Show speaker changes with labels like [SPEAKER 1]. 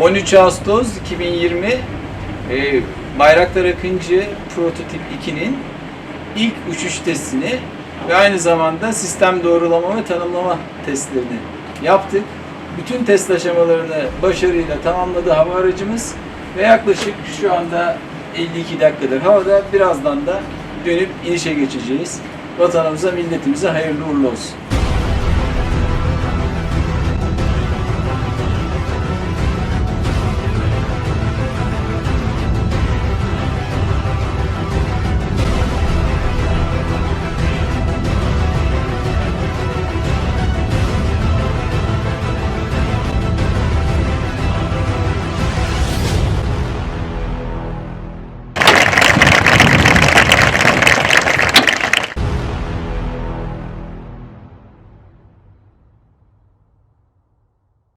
[SPEAKER 1] 13 Ağustos 2020 e, Bayraktar Akıncı Prototip 2'nin ilk uçuş testini ve aynı zamanda sistem doğrulama ve tanımlama testlerini yaptık. Bütün test aşamalarını başarıyla tamamladı hava aracımız ve yaklaşık şu anda 52 dakikadır havada. Birazdan da dönüp inişe geçeceğiz. Vatanımıza, milletimize hayırlı uğurlu olsun.